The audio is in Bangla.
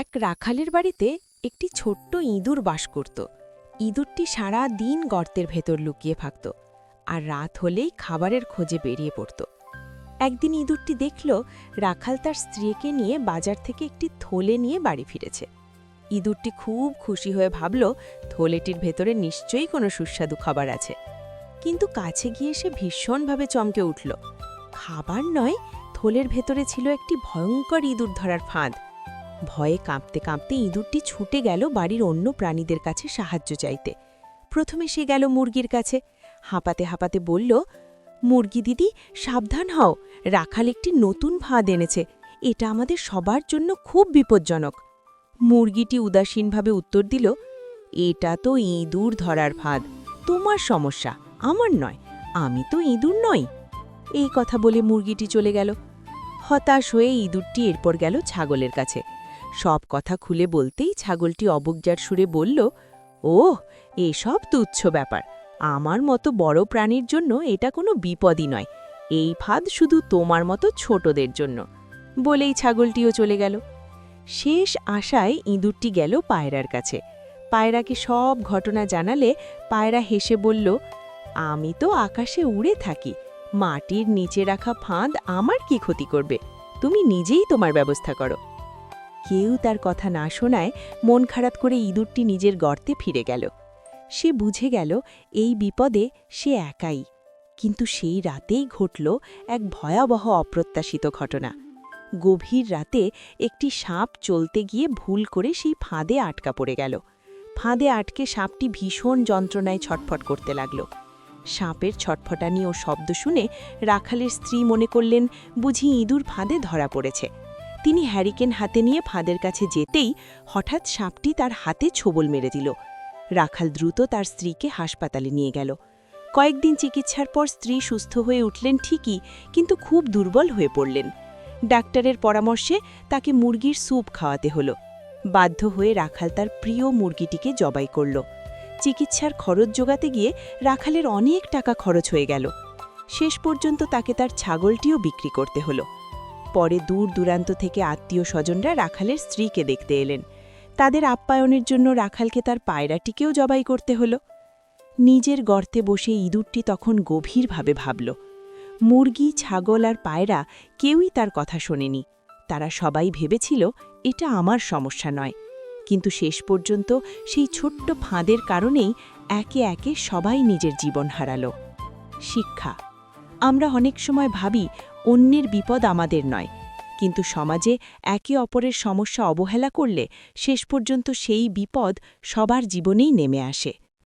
এক রাখালের বাড়িতে একটি ছোট্ট ইঁদুর বাস করত। ইঁদুরটি সারা দিন গর্তের ভেতর লুকিয়ে থাকত আর রাত হলেই খাবারের খোঁজে বেরিয়ে পড়ত। একদিন ইঁদুরটি দেখল রাখাল তার স্ত্রীকে নিয়ে বাজার থেকে একটি থলে নিয়ে বাড়ি ফিরেছে। ইঁদুরটি খুব খুশি হয়ে ভাবল, থলেটির ভেতরে নিশ্চয়ই কোনো সুস্বাদু খাবার আছে। কিন্তু কাছে গিয়ে সে ভীষণভাবে চমকে উঠল। খাবার নয়, থলের ভেতরে ছিল একটি ভয়ঙ্কর ইঁদুর ধরার ফাঁদ। ভয়ে কাঁপতে কাঁপতে ইঁদুরটি ছুটে গেল বাড়ির অন্য প্রাণীদের কাছে সাহায্য চাইতে। প্রথমে সে গেল মুরগির কাছে। হাঁপাতে হাঁপাতে বলল, মুরগি দিদি, সাবধান হও। রাখাল একটি নতুন ফাঁদ এনেছে। এটা আমাদের সবার জন্য খুব বিপজ্জনক। মুরগিটি উদাসীনভাবে উত্তর দিল, এটা তো ইঁদুর ধরার ফাঁদ। তোমার সমস্যা, আমার নয়। আমি তো ইঁদুর নই। এই কথা বলে মুরগিটি চলে গেল। হতাশ হয়ে ইঁদুরটি এরপর গেল ছাগলের কাছে। সব কথা খুলে বলতেই ছাগলটি অবজ্ঞার সুরে বলল, ওহ, এসব তুচ্ছ ব্যাপার। আমার মতো বড় প্রাণীর জন্য এটা কোনো বিপদই নয়। এই ফাঁদ শুধু তোমার মতো ছোটদের জন্য। বলেই ছাগলটিও চলে গেল। শেষ আশায় ইঁদুরটি গেল পায়রার কাছে। পায়রাকে সব ঘটনা জানালে পায়রা হেসে বলল, আমি তো আকাশে উড়ে থাকি। মাটির নিচে রাখা ফাঁদ আমার কি ক্ষতি করবে? তুমি নিজেই তোমার ব্যবস্থা করো। কেউ তার কথা না শোনায় মন খারাপ করে ইঁদুরটি নিজের গর্তে ফিরে গেল। সে বুঝে গেল এই বিপদে সে একাই। কিন্তু সেই রাতেই ঘটল এক ভয়াবহ অপ্রত্যাশিত ঘটনা। গভীর রাতে একটি সাপ চলতে গিয়ে ভুল করে সেই ফাঁদে আটকা পড়ে গেল। ফাঁদে আটকে সাপটি ভীষণ যন্ত্রণায় ছটফট করতে লাগল। সাপের ছটফটানি ও শব্দ শুনে রাখালের স্ত্রী মনে করলেন, বুঝি ইঁদুর ফাঁদে ধরা পড়েছে। তিনি হ্যারিকেন হাতে নিয়ে ফাঁদের কাছে যেতেই হঠাৎ সাপটি তার হাতে ছোবল মেরে দিল। রাখাল দ্রুত তার স্ত্রীকে হাসপাতালে নিয়ে গেল। কয়েকদিন চিকিৎসার পর স্ত্রী সুস্থ হয়ে উঠলেন ঠিকই, কিন্তু খুব দুর্বল হয়ে পড়লেন। ডাক্তারের পরামর্শে তাকে মুরগির স্যুপ খাওয়াতে হলো। বাধ্য হয়ে রাখাল তার প্রিয় মুরগিটিকে জবাই করল। চিকিৎসার খরচ জোগাতে গিয়ে রাখালের অনেক টাকা খরচ হয়ে গেল। শেষ পর্যন্ত তাকে তার ছাগলটিও বিক্রি করতে হলো। পরে দূর দূরান্ত থেকে আত্মীয় স্বজনরা রাখালের স্ত্রীকে দেখতে এলেন। তাদের আপ্যায়নের জন্য রাখালকে তার পায়রাটিকেও জবাই করতে হলো। নিজের গর্তে বসে ইঁদুরটি তখন গভীরভাবে ভাবল। মুরগি, ছাগল আর পায়রা কেউই তার কথা শোনেনি। তারা সবাই ভেবেছিল, এটা আমার সমস্যা নয়। কিন্তু শেষ পর্যন্ত সেই ছোট্ট ফাঁদের কারণেই একে একে সবাই নিজের জীবন হারালো। শিক্ষা। আমরা অনেক সময় ভাবি অন্যের বিপদ আমাদের নয়। কিন্তু সমাজে একে অপরের সমস্যা অবহেলা করলে শেষ পর্যন্ত সেই বিপদ সবার জীবনেই নেমে আসে।